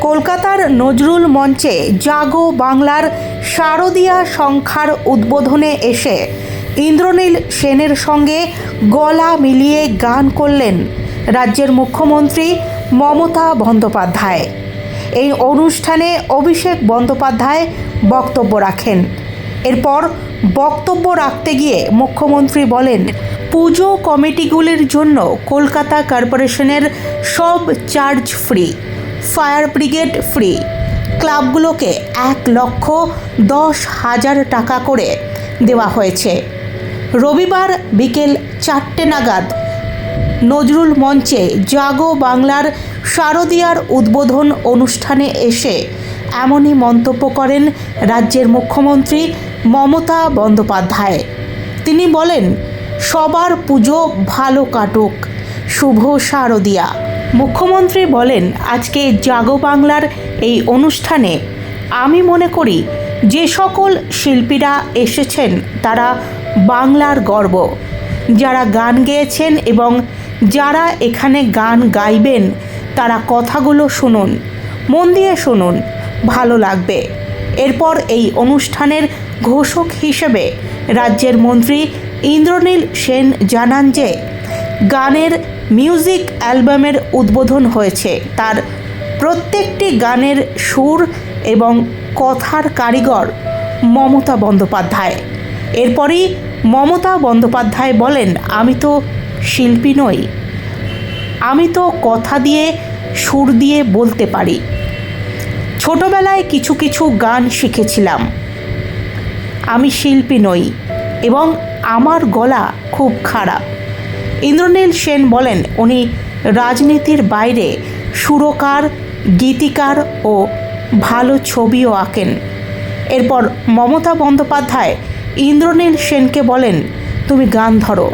কলকাতার নজরুল মঞ্চে জাগো বাংলার শারদীয়া সংখ্যার উদ্বোধনে এসে ইন্দ্রনীল সেনের সঙ্গে গলা মিলিয়ে গান করলেন রাজ্যের মুখ্যমন্ত্রী মমতা বন্দ্যোপাধ্যায়। এই অনুষ্ঠানে অভিষেক বন্দ্যোপাধ্যায় বক্তব্য রাখেন। এরপর বক্তব্য রাখতে গিয়ে মুখ্যমন্ত্রী বলেন, পুজো কমিটিগুলির জন্য কলকাতা কর্পোরেশনের সব charge free. Fire brigade free. ক্লাবগুলোকে এক লক্ষ দশ হাজার টাকা করে দেওয়া হয়েছে। রবিবার বিকেল চারটে নাগাদ নজরুল মঞ্চে জাগো বাংলার শারদীয়ার উদ্বোধন অনুষ্ঠানে এসে এমনই মন্তব্য করেন রাজ্যের মুখ্যমন্ত্রী মমতা বন্দ্যোপাধ্যায়। তিনি বলেন, সবার পুজো ভালো কাটুক। শুভ শারদীয়া। মুখ্যমন্ত্রী বলেন, আজকে জাগো বাংলার এই অনুষ্ঠানে আমি মনে করি যে সকল শিল্পীরা এসেছেন, তারা বাংলার গর্ব। যারা গান গেয়েছেন এবং যারা এখানে গান গাইবেন, তারা কথাগুলো শুনুন, মন দিয়ে শুনুন, ভালো লাগবে। এরপর এই অনুষ্ঠানের ঘোষক হিসেবে রাজ্যের মন্ত্রী ইন্দ্রনীল সেন জানান যে, গানের মিউজিক অ্যালবামের উদ্বোধন হয়েছে। তার প্রত্যেকটি গানের সুর এবং কথার কারিগর মমতা বন্দ্যোপাধ্যায়। এরপরই মমতা বন্দ্যোপাধ্যায় বলেন, আমি তো শিল্পী নই। আমি তো কথা দিয়ে, সুর দিয়ে বলতে পারি। ছোটবেলায় কিছু কিছু গান শিখেছিলাম। আমি শিল্পী নই এবং আমার গলা খুব খারাপ। ইন্দ্রনীল সেন বলেন, উনি রাজনীতির বাইরে সুরকার, গীতিকার ও ভালো ছবিও আঁকেন। এরপর মমতা বন্দ্যোপাধ্যায় ইন্দ্রনীল সেনকে বলেন, তুমি গান ধরো,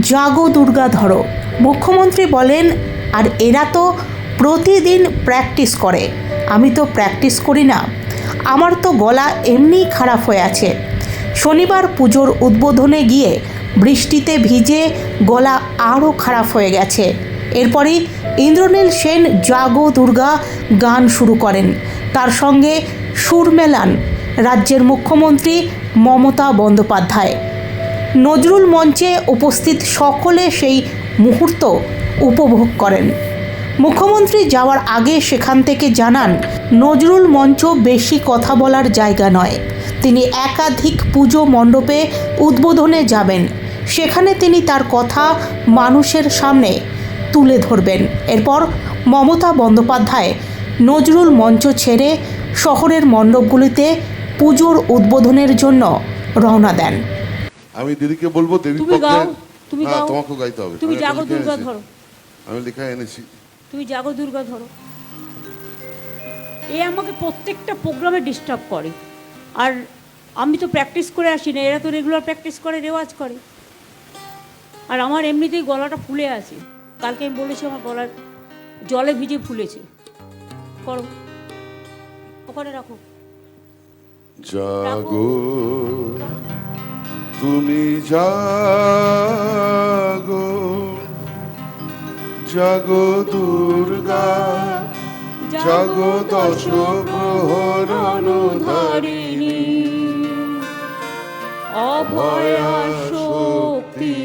জাগো দুর্গা ধরো। মুখ্যমন্ত্রী বলেন, আর এরা তো প্রতিদিন প্র্যাকটিস করে। আমি তো প্র্যাকটিস করি না। আমার তো গলা এমনিই খারাপ হয়ে আছে। শনিবার পুজোর উদ্বোধনে গিয়ে বৃষ্টিতে ভিজে গলা আরও খারাপ হয়ে গেছে। এরপরই ইন্দ্রনীল সেন, জাগো দুর্গা গান শুরু করেন। তার সঙ্গে সুর মেলান রাজ্যের মুখ্যমন্ত্রী মমতা বন্দ্যোপাধ্যায়। নজরুল মঞ্চে উপস্থিত সকলে সেই মুহূর্ত উপভোগ করেন। মুখ্যমন্ত্রী যাওয়ার আগে সেখান থেকে জানান, নজরুল মঞ্চ বেশি কথা বলার জায়গা নয়। তিনি একাধিক পুজো মণ্ডপে উদ্বোধনে যাবেন। সেখানে তিনি তার কথা মানুষের সামনে তুলে ধরবেন। এরপর মমতা বন্দ্যোপাধ্যায় নজরুল মঞ্চ ছেড়ে শহরের মণ্ডপগুলিতে পুজোর উদ্বোধনের জন্য রওনা দেন। আমি দিদিকে বলব দেবী তুমি গাও, তুমি গাও। তোমাকেও গাইতে হবে। তুমি জাগো দুর্গা ধরো। আমি লেখা এনেছি। তুমি জাগো দুর্গা ধরো। এ আমাকে প্রত্যেকটা প্রোগ্রামে ডিস্টার্ব করে। আর আমি তো প্র্যাকটিস করে আসি না এরা তো রেগুলার প্র্যাকটিস করে রেওয়াজ করে। আর আমার এমনিতেই গলাটা ফুলে আছে। কালকে আমি বলেছি আমার গলার জলে ভিজে ফুলেছে। করো। ওখানে রাখো। জাগো। তুমি জাগো। জাগো দুর্গা। জাগো দশ প্রহরণ ধারিণী অভয়া শক্তি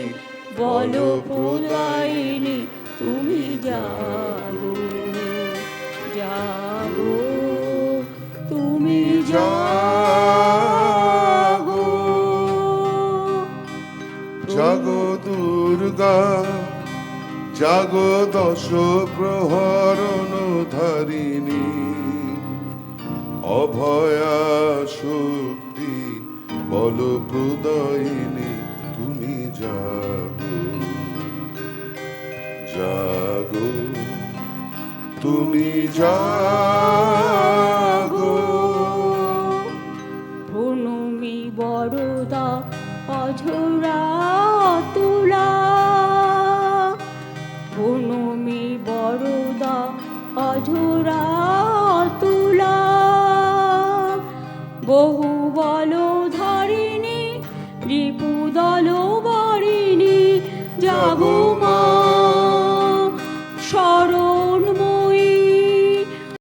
বল প্রদায়িনী তুমি জাগো। জাগো তুমি জাগো। জাগো দুর্গা জাগো দশ প্রহরণ তুমি যা ভূমি বড়দা অঝরা তুলা ভূমি বড়দা অঝরা তুলা বহু বল ধারিণী রিপুদল বারিণী জাগো।